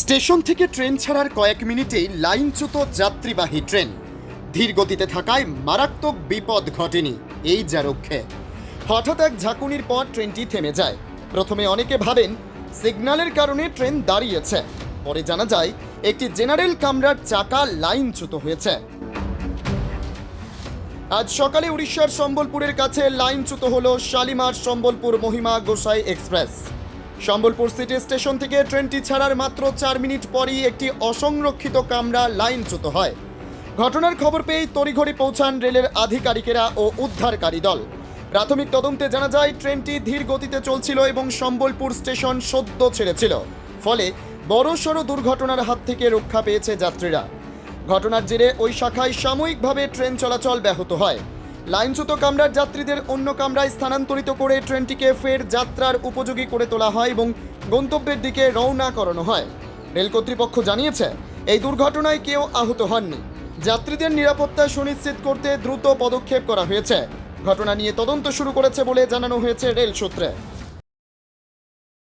Station থেকে train ছাড়ার কয়েক মিনিটেই লাইনচ্যুত যাত্রীবাহী ট্রেন। ধীর গতিতে থাকায় মারাত্মক বিপদ ঘটেনি এই যা রক্ষে হঠাৎ এক ঝাঁকুনির পর ট্রেনটি থেমে যায়। প্রথমে অনেকে ভাবেন, সিগন্যালের কারণে ট্রেন দাঁড়িয়েছে। পরে জানা যায়, একটি জেনারেল কামরার চাকা লাইনচ্যুত হয়েছে। আজ সকালে উড়িষ্যার সম্বলপুরের কাছে লাইনচ্যুত হল Shalimar Sambalpur Mahima Gosai express. Sambalpur city station থেকে ট্রেনটি ছাড়ার মাত্র চার মিনিট পরই একটি অসংরক্ষিত কামরা লাইনচ্যুত হয়। ঘটনার খবর পেয়েই তড়িঘড়ি পৌঁছান রেলের আধিকারিকেরা ও উদ্ধারকারী দল। প্রাথমিক তদন্তে জানা যায়, ট্রেনটি ধীর গতিতে চলছিল এবং সম্বলপুর স্টেশন সদ্য ছেড়েছিল। ফলে বড়সড় দুর্ঘটনার হাত থেকে রক্ষা পেয়েছে যাত্রীরা। ঘটনার জেরে ওই শাখায় সাময়িকভাবে ট্রেন চলাচল ব্যাহত হয়। লাইনচ্যুত কামরার যাত্রীদের অন্য কামরায় স্থানান্তরিত করে ট্রেনটিকে ফের যাত্রার উপযোগী করে তোলা হয় এবং গন্তব্যের দিকে রওনা করানো হয়। রেল কর্তৃপক্ষ জানিয়েছে, এই দুর্ঘটনায় কেউ আহত হননি। যাত্রীদের নিরাপত্তা সুনিশ্চিত করতে দ্রুত পদক্ষেপ করা হয়েছে। ঘটনা নিয়ে তদন্ত শুরু করেছে বলে জানানো হয়েছে রেল সূত্রে।